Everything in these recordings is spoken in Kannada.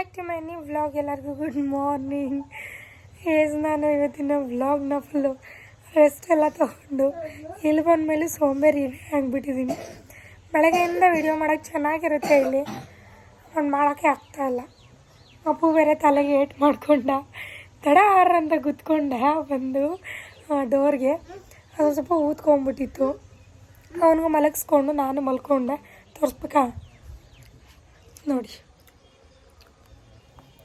Back to my new vlog ಎಲ್ಲರಿಗೂ ಗುಡ್ ಮಾರ್ನಿಂಗ್ ಏಜ್ ನಾನು ಇವತ್ತಿನ ವ್ಲಾಗ್ನ ಫುಲ್ಲು ರೆಸ್ಟ್ ಎಲ್ಲ ತೊಗೊಂಡು ಇಲ್ಲಿ ಬಂದಮೇಲೆ ಸೋಂಬೇರಿ ಆಗಿಬಿಟ್ಟಿದ್ದೀನಿ. ಬೆಳಗ್ಗೆಯಿಂದ ವಿಡಿಯೋ ಮಾಡೋಕ್ಕೆ ಚೆನ್ನಾಗಿರುತ್ತೆ ಇಲ್ಲಿ. ಅವ್ನು ಮಾಡೋಕ್ಕೆ ಆಗ್ತಾಯಿಲ್ಲ ಅಪ್ಪು ಬೇರೆ ತಲೆಗೆ ಏಟ್ ಮಾಡಿಕೊಂಡ. ತಡ ಆರ್ ಅಂತ ಕುತ್ಕೊಂಡ ಬಂದು ಡೋರ್ಗೆ ಅದು ಸ್ವಲ್ಪ ಊದ್ಕೊಂಬಿಟ್ಟಿತ್ತು ಅವನಿಗೂ ಮಲಗಿಸ್ಕೊಂಡು ನಾನು ಮಲ್ಕೊಂಡೆ. ತೋರಿಸ್ಬೇಕಾ? ನೋಡಿ.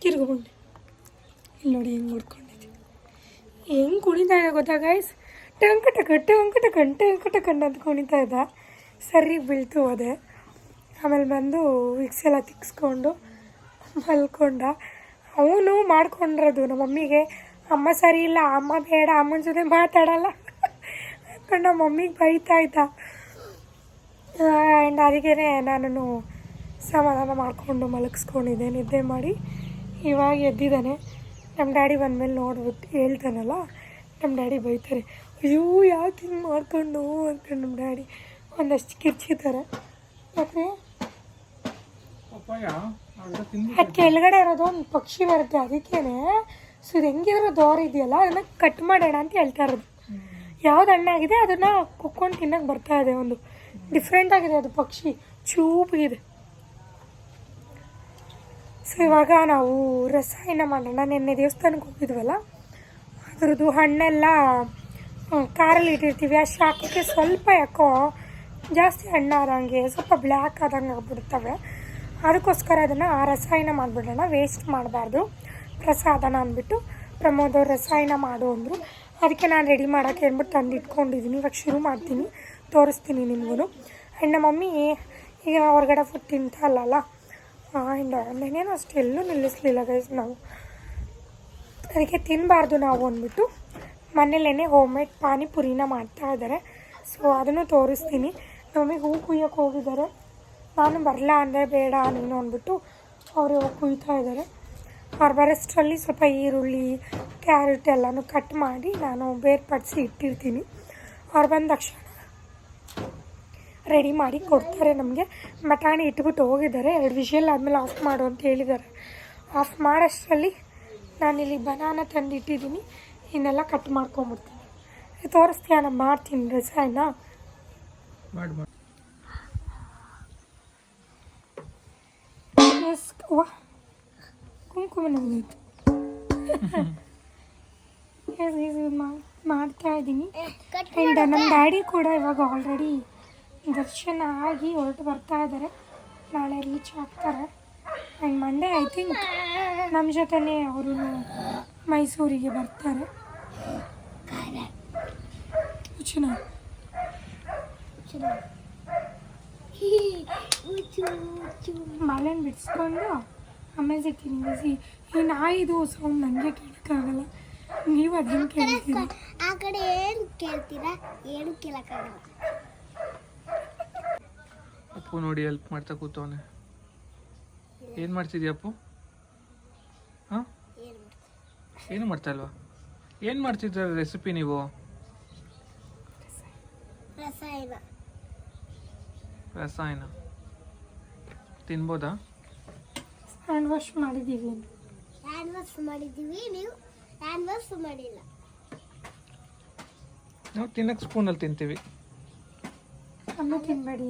ತಿರುಗು ಇಲ್ಲಿ ನೋಡಿ ಹೆಂಗೆ ಮುಡ್ಕೊಂಡಿದ್ದೆ ಹೆಂಗೆ ಕುಣಿತಾ ಇದೆ ಗೊತ್ತಾ ಗೈಸ್ ಟಂಕ ಟಕ, ಟಂಕ ಟಕನ್ ಟಂಕ ಟಕನ್ ಅಂತ ಕುಣಿತಾ ಇದ್ದ. ಸರಿ ಬೀಳ್ತು ಹೋದೆ. ಆಮೇಲೆ ಬಂದು ವಿಕ್ಸ್ ಎಲ್ಲ ತಿಕ್ಸ್ಕೊಂಡು ಮಲ್ಕೊಂಡ. ಅವನು ಮಾಡ್ಕೊಂಡಿರೋದು ನಮ್ಮ ಮಮ್ಮಿಗೆ, ಅಮ್ಮ ಸರಿ ಇಲ್ಲ, ಅಮ್ಮ ಬೇಡ, ಅಮ್ಮನ ಜೊತೆ ಮಾತಾಡಲ್ಲ. ಅಂದ್ಕೊಂಡು ನಮ್ಮ ಮಮ್ಮಿಗೆ ಬೈತಾ ಇದ್ದ. ಆ್ಯಂಡ್ ಅದಕ್ಕೆ ನಾನು ಸಮಾಧಾನ ಮಾಡಿಕೊಂಡು ಮಲಗಿಸ್ಕೊಂಡಿದ್ದೆ, ನಿದ್ದೆ ಮಾಡಿ. ಇವಾಗ ಎದ್ದಿದ್ದಾನೆ. ನಮ್ಮ ಡ್ಯಾಡಿ ಬಂದಮೇಲೆ ನೋಡ್ಬಿಟ್ಟು ಹೇಳ್ತಾನಲ್ಲ ನಮ್ಮ ಡ್ಯಾಡಿ ಬೈತಾರೆ. ಅಯ್ಯೋ ಯಾಕೆ ಹಿಂಗೆ ಮಾಡ್ಕೊಂಡು ಅಂತ ನಮ್ಮ ಡ್ಯಾಡಿ. ಒಂದಷ್ಟು ಕಿರ್ಚಿತಾರೆ ಯಾಕೆ ಅದು ಕೆಳಗಡೆ ಇರೋದು ಒಂದು ಪಕ್ಷಿ ಬರುತ್ತೆ ಅದಕ್ಕೇನೆ. ಸೊ ಇದು ಹೆಂಗಿದ್ರು ದೋರ ಇದೆಯಲ್ಲ ಅದನ್ನ ಕಟ್ ಮಾಡೋಣ ಅಂತ ಹೇಳ್ತಾ ಇರೋದು. ಯಾವ್ದು ಹಣ್ಣಾಗಿದೆ ಅದನ್ನು ಕುಕ್ಕೊಂಡು ತಿನ್ನಕ್ಕೆ ಬರ್ತಾ ಇದೆ ಒಂದು. ಡಿಫ್ರೆಂಟ್ ಆಗಿದೆ ಅದು ಪಕ್ಷಿ. ಚೂಪಿಗಿದೆ ಸೊ ಇವಾಗ ನಾವು ರಸಾಯನ ಮಾಡೋಣ. ನಿನ್ನೆ ದೇವಸ್ಥಾನಕ್ಕೆ ಹೋಗಿದ್ವಲ್ಲ? ಅದ್ರದ್ದು ಹಣ್ಣೆಲ್ಲ ಕಾರಲ್ಲಿ ಇಟ್ಟಿರ್ತೀವಿ. ಆ ಶಾಖಕ್ಕೆ ಸ್ವಲ್ಪ ಯಾಕೋ ಜಾಸ್ತಿ ಹಣ್ಣಾದಂಗೆ ಸ್ವಲ್ಪ ಬ್ಲ್ಯಾಕ್ ಆದಂಗೆ ಆಗ್ಬಿಡ್ತವೆ. ಅದಕ್ಕೋಸ್ಕರ ಅದನ್ನು ಆ ರಸಾಯನ ಮಾಡಿಬಿಡೋಣ. ವೇಸ್ಟ್ ಮಾಡಬಾರ್ದು. ಪ್ರಸಾದನ ಅಂದ್ಬಿಟ್ಟು ಪ್ರಮೋದ್ ರಸಾಯನ ಮಾಡು ಅಂದರು. ಅದಕ್ಕೆ ನಾನು ರೆಡಿ ಮಾಡೋಕ್ಕೆ ಹೇಳ್ಬಿಟ್ಟು ತಂದು ಇಟ್ಕೊಂಡಿದ್ದೀನಿ ಇವಾಗ ಶುರು ಮಾಡ್ತೀನಿ. ತೋರಿಸ್ತೀನಿ ನಿಮಗೂ ಆ್ಯಂಡ್ ಮಮ್ಮಿ, ಈಗ ಹೊರಗಡೆ ಫುಡ್ ತಿಂತಾ ಇಲ್ಲಲ್ಲ? ಆ್ಯಂಡ್ ಆನ್ಲೈನೇನು ಅಷ್ಟೆಲ್ಲೂ ನಿಲ್ಲಿಸ್ಲಿಲ್ಲ ಗೈಸ್ ನಾವು. ಅದಕ್ಕೆ ತಿನ್ನಬಾರ್ದು ನಾವು ಅಂದ್ಬಿಟ್ಟು ಮನೇಲೇ ಹೋಮ್ ಮೇಡ್ ಪಾನಿಪುರಿನ ಮಾಡ್ತಾ ಇದ್ದಾರೆ. ಸೊ ಅದನ್ನು ತೋರಿಸ್ತೀನಿ. ನಮಗೆ ಹೂ ಕುಯ್ಯೋಕ್ಕೆ ಹೋಗಿದ್ದಾರೆ. ನಾನು ಬರಲ್ಲ ಅಂದರೆ ಬೇಡ ನೀನು ಅಂದ್ಬಿಟ್ಟು ಅವರು ಕುಯ್ತಾ ಇದ್ದಾರೆ. ಅವ್ರು ಬರೋಷ್ಟರಲ್ಲಿ ಸ್ವಲ್ಪ ಈರುಳ್ಳಿ ಕ್ಯಾರೆಟ್ ಎಲ್ಲನೂ ಕಟ್ ಮಾಡಿ ನಾನು ಬೇರ್ಪಡಿಸಿ ಇಟ್ಟಿರ್ತೀನಿ. ಅವ್ರು ಬಂದ ತಕ್ಷಣ ರೆಡಿ ಮಾಡಿ ಕೊಡ್ತಾರೆ ನಮಗೆ. ಬಟಾಣಿ ಇಟ್ಬಿಟ್ಟು ಹೋಗಿದ್ದಾರೆ. ಎರಡು ವಿಷಲ್ ಆದಮೇಲೆ ಆಫ್ ಮಾಡು ಅಂತ ಹೇಳಿದ್ದಾರೆ. ಆಫ್ ಮಾಡೋಷ್ಟರಲ್ಲಿ ನಾನಿಲ್ಲಿ ಬನಾನ ತಂದು ಇಟ್ಟಿದ್ದೀನಿ ಇನ್ನೆಲ್ಲ ಕಟ್ ಮಾಡ್ಕೊಂಬಿಡ್ತೀನಿ. ತೋರಿಸ್ತೀಯ? ನಾನು ಮಾಡ್ತೀನಿ ರಸಾಯನ ಕುಂಕುಮ ಎಸ್ ಮಾಡ್ತಾ ಇದ್ದೀನಿ. ಆ್ಯಂಡ್ ನಮ್ಮ ಡ್ಯಾಡಿ ಕೂಡ ಇವಾಗ ಆಲ್ರೆಡಿ ದರ್ಶನ ಆಗಿ ಹೊರಟು ಬರ್ತಾ ಇದ್ದಾರೆ. ನಾಳೆ ರೀಚ್ ಆಗ್ತಾರೆ. ಆ್ಯಂಡ್ ಮಂಡೇ ಐ ಥಿಂಕ್ ನಮ್ಮ ಜೊತೆನೇ ಅವರು ಮೈಸೂರಿಗೆ ಬರ್ತಾರೆ. ಮಳೆನ ಬಿಡಿಸ್ಕೊಂಡು ಆಮೇಲೆ ತಿನ್ನಿಸಿ ಈ ನಾಯಿದು ಸೌಂಡ್ ನನಗೆ ಕೇಳೋಕ್ಕಾಗಲ್ಲ. ನೀವು ಅದನ್ನು ಕೇಳ್ತೀರಾ? ಆ ಕಡೆ ಏನು ಕೇಳ್ತೀರಾ? ಏನು ಕೇಳಕ್ಕಾಗಲ್ಲ. ಅಪ್ಪು ನೋಡಿ ಹೆಲ್ಪ್ ಮಾಡ್ತಾ ಕೂತವನೆ. ಏನು ಮಾಡ್ತಿದ್ಯಾ ಅಪ್ಪು? ಹಾಂ? ಏನು ಏನು ಮಾಡ್ತಾ ಇಲ್ವಾ? ಏನು ಮಾಡ್ತಿದ್ದೀರ ರೆಸಿಪಿ ನೀವು? ರಸಾಯನ. ರಸಾಯನ. ತಿನ್ಬೋದಾ? ಹ್ಯಾಂಡ್ ವಾಶ್ ಮಾಡಿದ್ದೀವಿ ಹ್ಯಾಂಡ್ ವಾಶ್ ಮಾಡಿದ್ದೀವಿ ನೀವು? ಹ್ಯಾಂಡ್ ವಾಶ್ ಮಾಡಿಲ್ಲ. ನಾವು ತಿನ್ನಕ್ಕೆ ಸ್ಪೂನಲ್ಲಿ ತಿಂತೀವಿ. ಅಮ್ಮ ನೀವೇ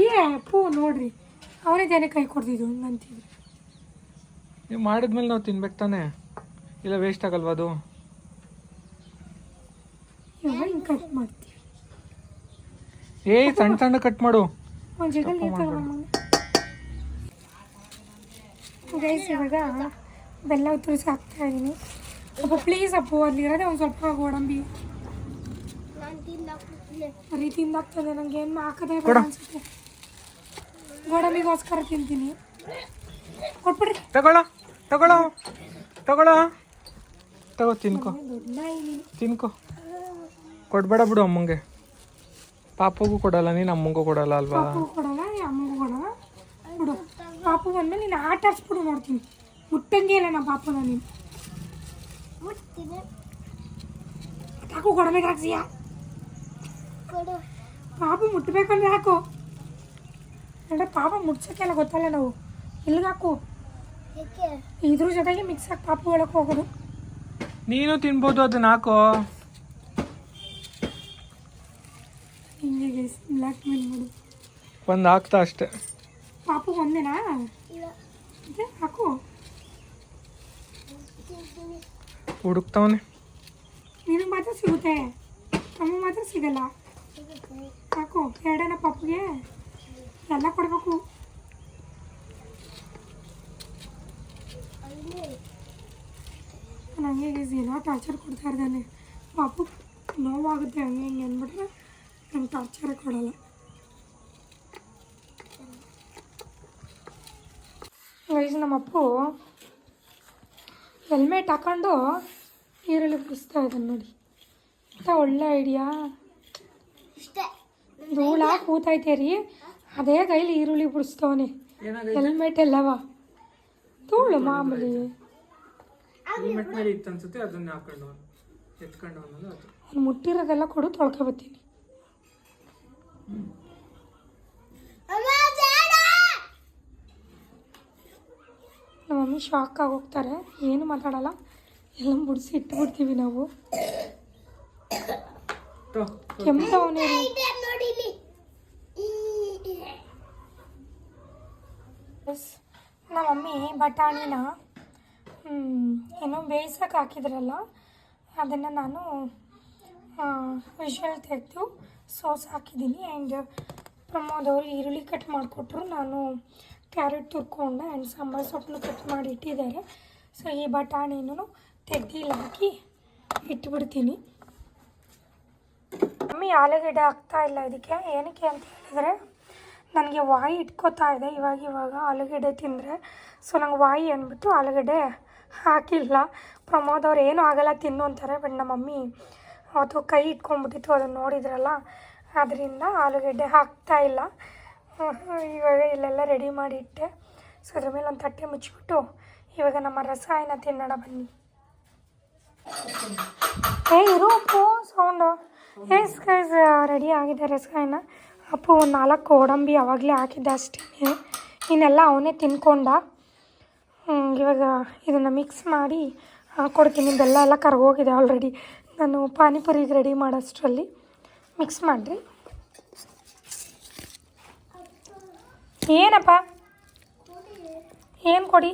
ಏ ಅಪ್ಪು ನೋಡ್ರಿ. ಅವನೇ ತಾನೇ ಕೈ ಕೊಡ್ತಿದ್ದು ಅಂತಿದ್ರು ನೀವು ಮಾಡಿದ್ಮೇಲೆ ನಾವು ತಿನ್ಬೇಕು ತಾನೆ? ಇಲ್ಲ ವೇಸ್ಟ್ ಆಗಲ್ವಾ ಅದು? ಹಿಂಗೆ ಕಟ್ ಮಾಡ್ತೀವಿ ಏಯ್ ಸಣ್ಣ ಸಣ್ಣ ಕಟ್ ಮಾಡು. ಗೈಸ್ ಇವಾಗ ಬೆಲ್ಲ ಉತ್ತರಿಸಿ ಹಾಕ್ತಾ ಇದ್ದೀನಿ ಅಪ್ಪ ಪ್ಲೀಸ್ ಅಪ್ಪು ಅಲ್ಲಿರೋದೇ ಒಂದು ಸ್ವಲ್ಪ ಗೋಡಂಬಿ. ತಿಂದಾಕ್ಬಿಡ್ತೀನಿ ರೀತಿಯಿಂದ ಆಗ್ತದೆ ನನಗೆ ಏನು ಹಾಕದೆ ಬೇಡ ಅನ್ಸುತ್ತೆ. ಗೋಡಂಬಿಗೋಸ್ಕರ ತಿಂತೀನಿ. ಕೊಟ್ಬಿಡ್ರಿ. ತಗೊಳ್ಳೋ ತಗೊಳ್ಳೋ ತಗೊಳ್ಳೋ. ತಗೋ ತಿನ್ಕೋ. ತಿನ್ಕೋ. ಕೊಡ್ಬೇಡ ಬಿಡು ಅಮ್ಮಂಗೆ. ಪಾಪಗೂ ಕೊಡಲ್ಲ ನೀನು ಅಮ್ಮಂಗೂ ಕೊಡಲ್ಲ ಅಲ್ವಾ? ಕೊಡಲ್ಲ ಅಮ್ಮಗೂ ಕೊಡಲ್ಲ. ಬಿಡು ಪಾಪು ಬಂದ್ಮೇಲೆ ನೀನು ಆಟ ಆಡ್ಸ್ಬಿಡು ನೋಡ್ತೀನಿ. ಮುಟ್ಟಂಗೆ ಇಲ್ಲ ನಮ್ಮ ಪಾಪನ ನೀನು. ಮುಟ್ತೀನಿ. ಹಾಕು ಕೊಡಬೇಕು ಹಾಕ್ಸಿಯಾ? ಕೊಡು ಪಾಪು ಮುಟ್ಟಬೇಕಂದ್ರೆ ಹಾಕು. ಅಂದ್ರೆ ಪಾಪ ಮುಡ್ಸೋಕ್ಕೆಲ್ಲ ಗೊತ್ತಲ್ಲ ನಾವು. ಇಲ್ಲಿಗೆ ಹಾಕು. ಇದ್ರ ಜೊತೆಗೆ ಮಿಕ್ಸ್ ಆಗಿ ಪಾಪ ಒಳಗೆ ಹೋಗೋದು. ನೀನು ತಿನ್ಬೋದು ಅದನ್ನ ಹಾಕೋ. ಹಿಂಗೆ ಬ್ಲ್ಯಾಕ್ ಮೇಲ್ ಮಾಡು. ಒಂದು ಹಾಕ್ತಾ ಅಷ್ಟೇ. ಪಾಪು ಒಂದೇನಾ? ಇಲ್ಲ. ಇದೆ ಹಾಕು. ಹುಡುಕ್ತಾವನೆ. ನಿನಗೆ ಮಾತ್ರ ಸಿಗುತ್ತೆ. ನಮಗೆ ಮಾತ್ರ ಸಿಗಲ್ಲ. ಹಾಕು ಎರಡೇನ ಪಾಪುಗೆ ಎಲ್ಲ ಕೊಡಬೇಕು. ನನಗೆ ಏನೋ ಟಾರ್ಚರ್ ಕೊಡ್ತಾ ಇದ್ದಾನೆ. ಪಾಪು ನೋವಾಗುತ್ತೆ ಹಂಗೆ ಹಿಂಗೆ ಅಂದ್ಬಿಟ್ರೆ ನಂಗೆ ಟಾರ್ಚರೇ ಕೊಡಲ್ಲ. ಗೈಸ್ ನಮ್ಮ ಅಪ್ಪು ಹೆಲ್ಮೆಟ್ ಹಾಕೊಂಡು ನೀರಲ್ಲಿ ಬಿಡಿಸ್ತಾ ಇದ್ದಾನೆ ನೋಡಿ. ಅಂತ ಒಳ್ಳೆ ಐಡಿಯಾ ಧೂಳ ಕೂತೈತೆ ರೀ. ಅದೇ ಕೈಲಿ ಈರುಳ್ಳಿ ಬಿಡಿಸ್ತವನೆ ಹೆಲ್ಮೆಟ್ ಎಲ್ಲವ. ಧೂಳು ಮಾಮೂಲಿ. ಅವ್ನು ಮುಟ್ಟಿರೋದೆಲ್ಲ ಕೊಡು ತೊಳ್ಕೊಬತ್ತೀನಿ ನಮ್ಮ ಮಮ್ಮಿ ಶಾಕ್ ಆಗಿ ಹೋಗ್ತಾರೆ. ಏನು ಮಾತಾಡಲ್ಲ. ಎಲ್ಲ ಬಿಡಿಸಿ ಇಟ್ಬಿಡ್ತೀವಿ ನಾವು. ಕೆಮ್ಮ ರೀ ಇದೆ ನೋಡಿ ಇಲ್ಲಿ ಎಸ್ ನಮ್ಮ ಮಮ್ಮಿ ಬಟಾಣಿನ ಏನು ಬೇಯಿಸೋಕೆ ಹಾಕಿದ್ರಲ್ಲ, ಅದನ್ನು ನಾನು ವಿಷಲ್ ತೆಗೆದು ಸಾಸ್ ಹಾಕಿದ್ದೀನಿ. ಆ್ಯಂಡ್ ಪ್ರಮೋದ್ ಅವರು ಈರುಳ್ಳಿ ಕಟ್ ಮಾಡಿಕೊಟ್ರು. ನಾನು ಕ್ಯಾರೆಟ್ ತುರ್ಕೊಂಡೆ ಆ್ಯಂಡ್ ಸಾಂಬಾರು ಸೊಪ್ಪನ್ನು ಕಟ್ ಮಾಡಿ ಇಟ್ಟಿದ್ದಾರೆ. ಸೊ ಈ ಬಟಾಣಿನೂ ತೆಗ್ದು ಹಾಕಿ ಇಟ್ಬಿಡ್ತೀನಿ. ಮಮ್ಮಿ, ಆಲೂಗಡ್ಡೆ ಹಾಕ್ತಾ ಇಲ್ಲ ಇದಕ್ಕೆ. ಏನಕ್ಕೆ ಅಂತ ಹೇಳಿದ್ರೆ ನನಗೆ ವಾಯಿ ಇಟ್ಕೋತಾ ಇದೆ. ಇವಾಗ ಇವಾಗ ಆಲೂಗಡ್ಡೆ ತಿಂದರೆ ಸೊ ನಂಗೆ ವಾಯಿ ಅಂದ್ಬಿಟ್ಟು ಆಲೂಗಡ್ಡೆ ಹಾಕಿಲ್ಲ. ಪ್ರಮೋದ್ ಅವ್ರು ಏನೂ ಆಗಲ್ಲ ತಿನ್ನು ಅಂತಾರೆ ಬಟ್ ನಮ್ಮ ಮಮ್ಮಿ ಅವತ್ತು ಕೈ ಇಟ್ಕೊಂಡ್ಬಿಟ್ಟಿತ್ತು, ಅದನ್ನು ನೋಡಿದ್ರಲ್ಲ, ಅದರಿಂದ ಆಲೂಗಡ್ಡೆ ಹಾಕ್ತಾ ಇಲ್ಲ. ಇವಾಗ ಇಲ್ಲೆಲ್ಲ ರೆಡಿ ಮಾಡಿ ಇಟ್ಟೆ. ಸೊ ಅದ್ರ ಮೇಲೆ ಒಂದು ತಟ್ಟೆ ಮುಚ್ಚಿಬಿಟ್ಟು ಇವಾಗ ನಮ್ಮ ರಸಾಯನ ತಿನ್ನೋಣ ಬನ್ನಿ. ಏ, ಇರೋ ಸೌಂಡು ಎಸ್ ಗೈಸ್ ರೆಡಿ ಆಗಿದೆ ರಸಾಯನ. ಅಪ್ಪು ಒಂದು ನಾಲ್ಕು ಗೋಡಂಬಿ ಅವಾಗಲೇ ಹಾಕಿದ್ದೆ ಅಷ್ಟೇ ಇನ್ನೆಲ್ಲ ಅವನೇ ತಿನ್ಕೊಂಡ. ಇವಾಗ ಇದನ್ನು ಮಿಕ್ಸ್ ಮಾಡಿ ಕೊಡ್ತೀನಿ. ಬೆಲ್ಲ ಎಲ್ಲ ಕರ್ಗೋಗಿದೆ ಆಲ್ರೆಡಿ ನಾನು ಪಾನಿಪುರಿಗೆ ರೆಡಿ ಮಾಡೋಷ್ಟರಲ್ಲಿ ಮಿಕ್ಸ್ ಮಾಡಿರಿ. ಏನಪ್ಪ? ಏನು ಕೊಡಿ?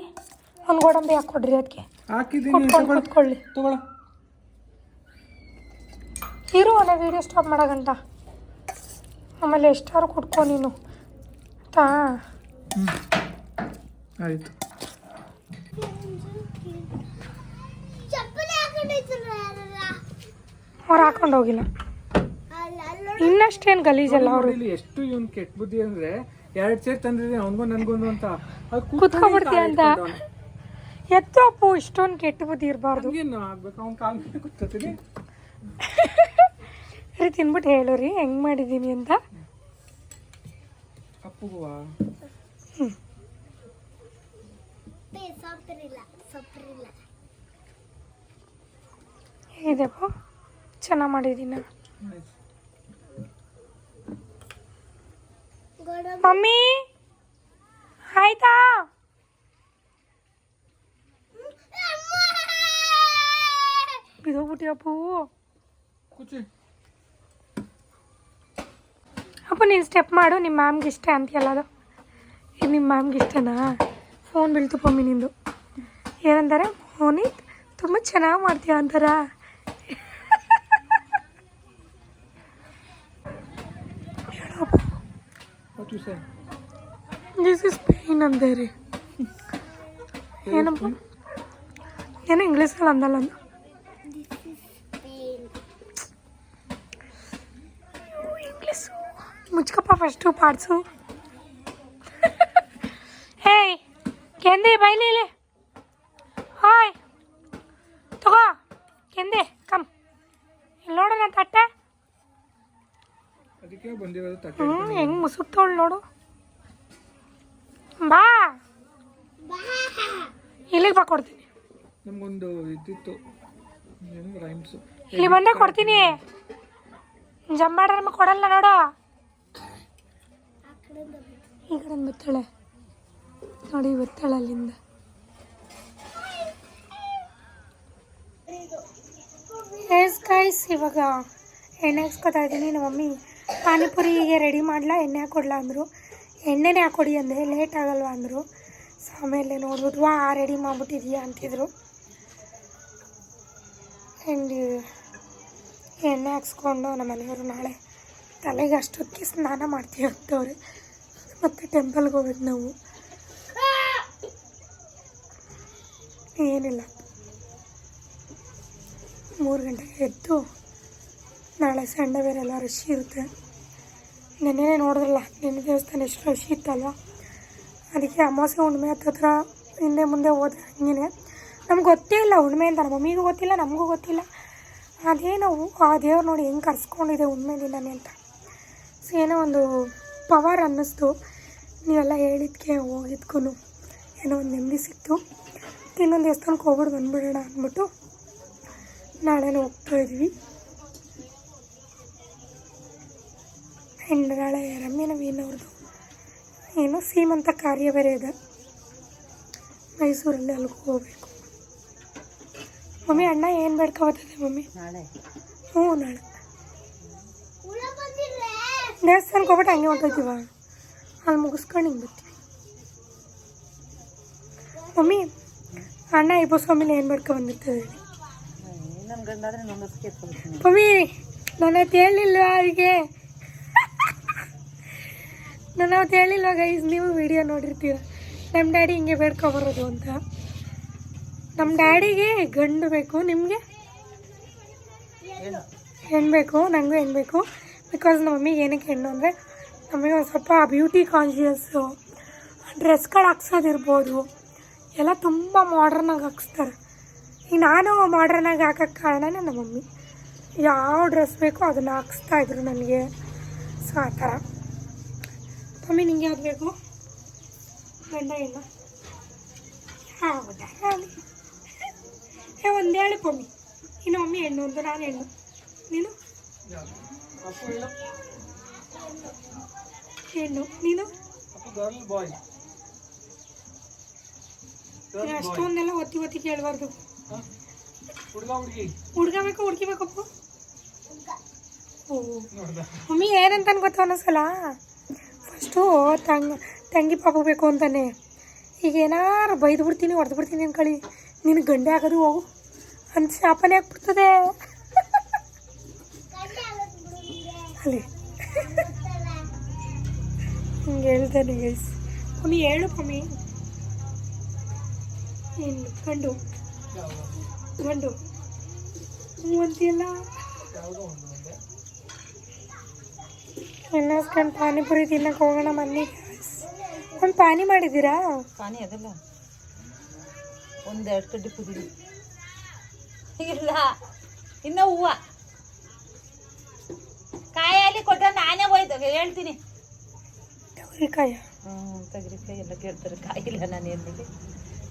ಒಂದು ಗೋಡಂಬಿ ಹಾಕ್ಕೊಡ್ರಿ ಅದಕ್ಕೆ ತಗೊಳ್ಳಿ ಕುತ್ಕೊಳ್ಳಿ. ಇರು ಅಲ್ಲ ವೀಡಿಯೋ ಸ್ಟಾಪ್ ಮಾಡೋಗಂಟ ಆಮೇಲೆ ಎಷ್ಟಾರು ಕುಟ್ಕೋ ನೀನು. ತಾ ಆಯಿತು. ಅವ್ರು ಹಾಕೊಂಡು ಹೋಗಿಲ್ಲ. ಇನ್ನಷ್ಟೇನು ಗಲೀಜಲ್ಲ ಅವರು? ಇಲ್ಲಿ ಎಷ್ಟು ಇವನ್ ಕೆಟ್ಟ ಬುದ್ಧಿ ಅಂದ್ರೆ ಎರಡು ಸೇರ್ ತಂದಿದ್ದೀನಿ ಅವನಿಗೂ ನನಗೊಂದು ಅಂತ. ಅದು ಕುತ್ಕೊಂಡ್ಬಿಡ್ತೀಯ ಅಂತ? ಎತ್ತು ಅಪ್ಪು ಇಷ್ಟೊಂದು ಕೆಟ್ಟ ಬುದ್ಧಿ ಇರಬಾರ್ದು. ಏನು ಆಗ್ಬೇಕು? ಅವ್ನ ಕಾಲ್ ಮೇಲೆ ರೀ ತಿನ್ಬಿಟ್ಟು ಹೇಳು ರೀ ಹೆಂಗೆ ಮಾಡಿದ್ದೀನಿ ಅಂತ? ಅಪ್ಪುಗುವ ಸೊಪ್ಪರಿಲ್ಲ ಸೊಪ್ಪರಿಲ್ಲ ಹೇಗಿದೆಪ್ಪ ಚೆನ್ನಾಗಿ ಮಾಡಿದ್ದೀನಿ ಗೋಡಂಬಿ ಮಮ್ಮಿ ಆಯ್ತಾ ಬಿದೋಗ್ಬಿಟ್ಟಿ ಅಪ್ಪು ಕೂಚಿ ಅಪ್ಪ ನೀನು ಸ್ಟೆಪ್ ಮಾಡು. ನಿಮ್ಮ ಮ್ಯಾಮ್ಗೆ ಇಷ್ಟ ಅಂತೀಯಲ್ಲ ಅದು? ಇದು ನಿಮ್ಮ ಮ್ಯಾಮ್ಗೆ ಇಷ್ಟನಾ? ಫೋನ್ ಬೀಳ್ತು ಪಮ್ಮಿ ನಿಂದು. ಏನಂತಾರೆ ಮೋನಿತ್ ತುಂಬ ಚೆನ್ನಾಗಿ ಮಾಡ್ತೀಯ ಅಂತಾರ? ದಿಸ್ ಇಸ್ ಪೇನ್ ಅಂದೆ ರೀ. ಏನಪ್ಪ? ಏನೋ ಇಂಗ್ಲೀಷಲ್ಲಿ ಅಂದಲ್ಲ ಅಂದ ಇಂಗ್ಲೀಷು ಮುಚ್ಕಪ್ಪ ಫಸ್ಟು ಪಾಡ್ಸು ಹೇಯ್ ಬೈ ಬೈಲಿ ಇಲ್ಲಿ ಹಾಯ್ ತಗೋ ಕೆಂದೆ ಕಮ್ ಇಲ್ಲಿ ನೋಡು ನನ್ನ ತಟ್ಟೆ. ಹ್ಞೂ ಹೆಂಗೆ ಮುಸುಕ್ತವಳು ನೋಡು. ಬಾ. ಇಲ್ಲಿಗೆ ಬಾ ಕೊಡ್ತೀನಿ. ನಮಗೊಂದು ಇದ್ದಿತ್ತು ಇಲ್ಲಿ ಬಂದ್ರೆ ಕೊಡ್ತೀನಿ. ಜಂಬಾಡ್ರಮ್ಮ ಕೊಡಲ್ಲ ನೋಡು. ಈ ಕಡೆ ಬರ್ತಾಳೆ ನೋಡಿ ಬರ್ತಾಳೆ ಅಲ್ಲಿಂದ. ಎಸ್ ಗೈಸ್ ಇವಾಗ ಎಣ್ಣೆ ಹಾಕ್ಸ್ಕೊತಾ ಇದ್ದೀನಿ. ನಮ್ಮ ಮಮ್ಮಿ ಪಾನಿಪುರಿಗೆ ರೆಡಿ ಮಾಡಲ, ಎಣ್ಣೆ ಹಾಕೊಡ್ಲ ಅಂದರು. ಎಣ್ಣೆನೇ ಹಾಕೊಡಿ ಅಂದೆ ಲೇಟ್ ಆಗಲ್ವಾ ಅಂದರು. ಸೊ ಆಮೇಲೆ ನೋಡ್ಬಿಟ್ಟು, ವಾ ರೆಡಿ ಮಾಡಿಬಿಟ್ಟಿದ್ಯಾ? ಅಂತಿದ್ರು. ಆ್ಯಂಡ್ ಎಣ್ಣೆ ಹಾಕ್ಸ್ಕೊಂಡು ನಮ್ಮ ಮನೆಯವರು ನಾಳೆ ತಲೆಗೆ ಅಷ್ಟೊತ್ತಿಗೆ ಸ್ನಾನ ಮಾಡ್ತೀವಿ ಅಂತವ್ರೆ. ಮತ್ತು ಟೆಂಪಲ್ಗೆ ಹೋಗ್ಬೇಕು ನಾವು. ಏನಿಲ್ಲ. ಮೂರು ಗಂಟೆಗೆ ಎದ್ದು ನಾಳೆ ಸಂಡೆ ಬೇರೆ ಎಲ್ಲ ರಶ್ ಇರುತ್ತೆ. ನೆನ್ನೆ ನೋಡಿದ್ರಲ್ಲ, ನಿನ್ನೆ ದೇವಸ್ಥಾನ ಎಷ್ಟು ರಶ್ ಇತ್ತಲ್ವ? ಅದಕ್ಕೆ ಅಮಾವಾಸ್ಯೆ ಹುಣ್ಣಿಮೆ ಹತ್ತತ್ರ ಹಿಂದೆ ಮುಂದೆ ಹೋದ್ರೆ ಹಂಗೆ ನಮ್ಗೆ ಗೊತ್ತೇ ಇಲ್ಲ ಹುಣ್ಣಿಮೆ ಅಂತ ಮಮ್ಮಿಗೂ ಗೊತ್ತಿಲ್ಲ, ನಮಗೂ ಗೊತ್ತಿಲ್ಲ. ಅದೇನೋ ಆ ದೇವ್ರು ನೋಡಿ ಹೆಂಗೆ ಕರ್ಸ್ಕೊಂಡಿದೆ ಹುಣ್ಣಿಮೆ ದಿನನೇ ಅಂತ. ಸೊ ಏನೋ ಒಂದು ಪವರ್ ಅನ್ನಿಸ್ತು. ನೀವೆಲ್ಲ ಹೇಳಿದ್ಕೆ ಹೋಗಿದ್ಕೂ ಏನೋ ಒಂದು ನೆಮ್ಮದಿ ಸಿಕ್ತು. ಇನ್ನೊಂದು ದೇವಸ್ಥಾನಕ್ಕೆ ಹೋಗ್ಬಿಟ್ಟು ಬಂದ್ಬಿಡೋಣ ಅಂದ್ಬಿಟ್ಟು ನಾಳೆನೂ ಹೋಗ್ತಾ ಇದ್ವಿ ಆ್ಯಂಡ್ ನಾಳೆ ರಮ್ಯನವೀನವ್ರದ್ದು ಏನೋ ಸೀಮಂತ ಕಾರ್ಯ ಬೇರೆ ಇದೆ. ಮೈಸೂರಲ್ಲಿ ಅಲ್ಲಿಗೆ ಹೋಗ್ಬೇಕು. ಮಮ್ಮಿ ಅಣ್ಣ ಏನು ಬೇಡ್ಕೋತದೆ ಮಮ್ಮಿ? ನಾಳೆ. ಹ್ಞೂ ನಾಳೆ. ದೇವಸ್ಥಾನಕ್ಕೆ ಹೋಗ್ಬಿಟ್ಟು ಹಂಗೆ ಹೊಂಟೋಯ್ತೀವ ಅಲ್ಲಿ ಮುಗಿಸ್ಕೊಂಡು ಹಿಂಗೆ ಬರ್ತೀವಿ. ಮಮ್ಮಿ ಅಣ್ಣ ಇಬ್ಬರು ಸ್ವಾಮಿಲಿ ಏನು ಬೇಡ್ಕೊ ಬಂದಿರ್ತದೆ ಮಮ್ಮಿ ನನ್ನ ಹೇಳಿಲ್ವಾ ಅವರಿಗೆ? ನನ್ನ ಅವತ್ತು ಹೇಳಿಲ್ವಾ ಗೈಸ್ ನೀವು ವಿಡಿಯೋ ನೋಡಿರ್ತೀರ? ನಮ್ಮ ಡ್ಯಾಡಿ ಹಿಂಗೆ ಬೇಡ್ಕೊಬರೋದು ಅಂತ. ನಮ್ಮ ಡ್ಯಾಡಿಗೆ ಗಂಡು ಬೇಕು ನಿಮಗೆ? ಹೆಣ್ಣು ಬೇಕು ನನಗೂ ಹೆಣ್ಣು ಬೇಕು. ಬಿಕಾಸ್ ನಮ್ಮ ಮಮ್ಮಿಗೆ ಏನಕ್ಕೆ ಹೆಣ್ಣು ಅಂದರೆ ನಮಗೆ ಒಂದು ಸ್ವಲ್ಪ ಬ್ಯೂಟಿ ಕಾನ್ಷಿಯಸ್ಸು ಡ್ರೆಸ್ಗಳು ಹಾಕ್ಸೋದಿರ್ಬೋದು. ಎಲ್ಲ ತುಂಬ ಮಾಡ್ರನ್ನಾಗಿ ಹಾಕ್ಸ್ತಾರೆ. ಈಗ ನಾನು ಮಾಡ್ರನ್ನಾಗಿ ಹಾಕೋಕ್ಕೆ ಕಾರಣನೇ ನಮ್ಮ ಮಮ್ಮಿ. ಯಾವ ಡ್ರೆಸ್ ಬೇಕೋ ಅದನ್ನು ಹಾಕ್ಸ್ತಾ ಇದ್ರು ನನಗೆ. ಸೊ ಆ ಥರ. ಮಮ್ಮಿ, ನಿಂಗೆ ಯಾವ್ದು ಬೇಕು? ಗಂಡ ಇಲ್ಲ ಹೌದಾ? ಒಂದು ಹೇಳಿ ಮಮ್ಮಿ. ಇನ್ನು ಮಮ್ಮಿ ಹೆಣ್ಣು ಒಂದು ನಾನು ಹೆಣ್ಣು. ನೀನು? ಹೆಣ್ಣು ನೀನು? ಬಾಯ್ ಅಷ್ಟೊಂದೆಲ್ಲ ಒತ್ತಿ ಒತ್ತಿ ಕೇಳಬಾರ್ದು. ಹುಡುಗ ಹುಡುಗಿ? ಹುಡ್ಗ ಬೇಕು ಹುಡ್ಗಿ ಬೇಕಪ್ಪ ಮಮ್ಮಿ ಏನಂತ ಗೊತ್ತಾ ಅನ್ನಿಸಲ್ಲ ಫಸ್ಟು ತಂಗ ತಂಗಿ ಪಾಪ ಬೇಕು ಅಂತಾನೆ. ಈಗ ಏನಾರು ಬೈದು ಬಿಡ್ತೀನಿ ಹೊಡೆದು ಬಿಡ್ತೀನಿ ಅನ್ಕೊಳ್ಳಿ. ನಿನಗೆ ಗಂಡೆ ಆಗೋದು ಹೋಗು. ಅಂತ ಶಾಪನೇ ಆಗ್ಬಿಡ್ತದೆ ಗಂಟೆ ಆಗೋದು ಬಿಡು ನಿಂಗೆ. ಅಲ್ಲಿ? ಹಿಂಗೆ ಹೇಳ್ತಾನೆ ಗೈಸ್ ಮಮ್ಮಿ ಹೇಳು ಮಮ್ಮಿ ಏನು, ಗಂಡು. ಗಂಡು. ಹ್ಞೂ ಅಂತೀಯಲ್ಲ? ಇನ್ನೊಂದು ಪಾನಿಪುರಿ ತಿನ್ನಕ್ಕೆ ಹೋಗೋಣ ಮನ್ನಿ ಒಂದು ಪಾನಿ ಮಾಡಿದ್ದೀರಾ? ಪಾನಿ ಅದಲ್ಲ. ಒಂದೆರಡು ಕಡ್ಡಿ ಕುದೀನಿ ಇಲ್ಲ, ಇನ್ನ ಹೂವ. ಕೊಟ್ಟರೆ ನಾನೇ ಹೋಯ್ತು. ಹೇಳ್ತೀನಿ. ತೊಗರಿಕಾಯ. ಹ್ಞೂ ತೆಗ್ರಿಕಾಯಿ ಎಲ್ಲ ಕೇಳ್ತಾರೆ. ಕಾಯಿಲ್ಲ ನಾನು ಎಲ್ಲಿಗೆ?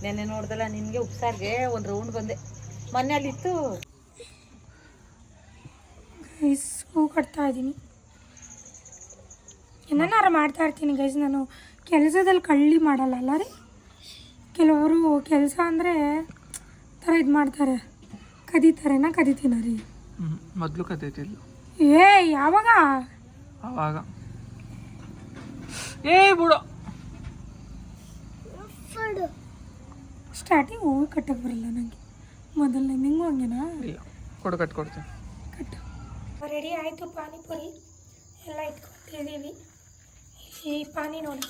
ನೆನ್ನೆ ನೋಡ್ದಲ್ಲ ನಿನಗೆ ಉಪ್ಸಾರಿಗೆ ಒಂದು ರೌಂಡ್ ಬಂದೆ. ಮನೆಯಲ್ಲಿತ್ತು. ಗೈಸ್ ಹೂ ಕಟ್ತಾ ಇದ್ದೀನಿ. ಏನಾರು ಮಾಡ್ತಾ ಇರ್ತೀನಿ ಗೈಸ್ ನಾನು ಕೆಲಸದಲ್ಲಿ ಕಳ್ಳಿ ಮಾಡಲ್ಲ ಅಲ್ಲ ರೀ? ಕೆಲವರು ಕೆಲಸ ಅಂದರೆ ಥರ ಇದು ಮಾಡ್ತಾರೆ ಕದೀತಾರೆನಾ ಕದೀತೀನ ರೀ? ಮೊದಲು ಕದೀತಿದ್ಲು. ಏ ಯಾವಾಗ? ಅವಾಗ ಏಯ್ ಬಿಡು. ಸ್ಟಾರ್ಟಿಂಗ್ ಹೂವು ಕಟ್ಟಕ್ಕೆ ಬರಲ್ಲ ನನಗೆ ಮೊದಲನೇ ನಿಂಗೂ ಹಂಗೆನಾ? ಇಲ್ಲ ಕೊಡು ಕಟ್ ಕೊಡ್ತೀನಿ. ಕಟ್ಟು ರೆಡಿ ಆಯಿತು ಪಾನಿಪುರಿ ಎಲ್ಲ ಇಟ್ಕೊತಿದ್ದೀವಿ ಈ ಪಾನಿ ನೋಡಿ.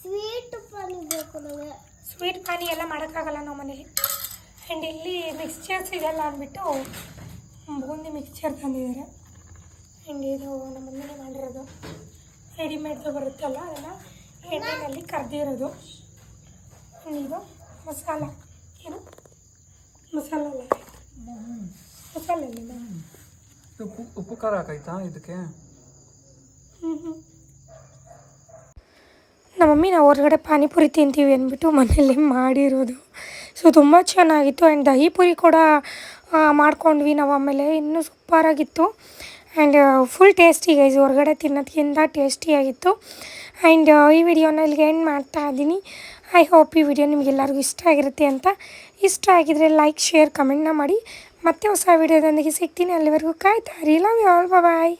ಸ್ವೀಟ್ ಪಾನಿ ಬೇಕು ನಮಗೆ ಸ್ವೀಟ್ ಪಾನಿ ಎಲ್ಲ ಮಾಡೋಕ್ಕಾಗಲ್ಲ ನಾವು ಮನೇಲಿ. ಆ್ಯಂಡ್ ಇಲ್ಲಿ ಮಿಕ್ಸ್ಚರ್ಸ್ ಇದೆಲ್ಲ ಅಂದ್ಬಿಟ್ಟು ಬೂಂದಿ ಮಿಕ್ಸ್ಚರ್ ತಂದಿದ್ದಾರೆ. ಆ್ಯಂಡ್ ಇದು ನಮ್ಮ ಮನೇಲಿ ಮಾಡಿರೋದು. ರೆಡಿಮೇಡ್ದು ಬರುತ್ತಲ್ಲ ಅದನ್ನು ಎಣ್ಣೆಯಲ್ಲಿ ಕರೆದಿರೋದು. ಇದು ಮಸಾಲ. ಏನು ಮಸಾಲ ಅಲ್ಲ. ಮಸಾಲೆ ಉಪ್ಪು ಉಪ್ಪು ಖಾರ ಹಾಕೈತಾ ಇದಕ್ಕೆ? ನಮ್ಮ ಮಮ್ಮಿ ನಾವು ಹೊರಗಡೆ ಪಾನಿಪುರಿ ತಿಂತೀವಿ ಅಂದ್ಬಿಟ್ಟು ಮನೇಲಿ ಮಾಡಿರೋದು. ಸೊ ತುಂಬ ಚೆನ್ನಾಗಿತ್ತು. ಆ್ಯಂಡ್ ದಹಿ ಪುರಿ ಕೂಡ ಮಾಡ್ಕೊಂಡ್ವಿ ನಾವು ಆಮೇಲೆ ಇನ್ನೂ ಸೂಪರಾಗಿತ್ತು. ಆ್ಯಂಡ್ ಫುಲ್ ಟೇಸ್ಟಿ ಗೈಸ್ ಹೊರಗಡೆ ತಿನ್ನೋದಕ್ಕಿಂತ ಟೇಸ್ಟಿಯಾಗಿತ್ತು ಆ್ಯಂಡ್ ಈ ವಿಡಿಯೋನ ಇಲ್ಲಿಗೆ ಎಂಡ್ ಮಾಡ್ತಾ ಇದ್ದೀನಿ. ಐ ಹೋಪ್ ಈ ವಿಡಿಯೋ ನಿಮಗೆಲ್ಲರಿಗೂ ಇಷ್ಟ ಆಗಿರುತ್ತೆ ಅಂತ. ಇಷ್ಟ ಆಗಿದರೆ ಲೈಕ್ ಶೇರ್ ಕಮೆಂಟ್ನ ಮಾಡಿ. ಮತ್ತೆ ಹೊಸ ವಿಡಿಯೋದೊಂದಿಗೆ ಸಿಗ್ತೀನಿ. ಅಲ್ಲಿವರೆಗೂ ಕಾಯ್ತಾ ಇರಿ. Love you all bye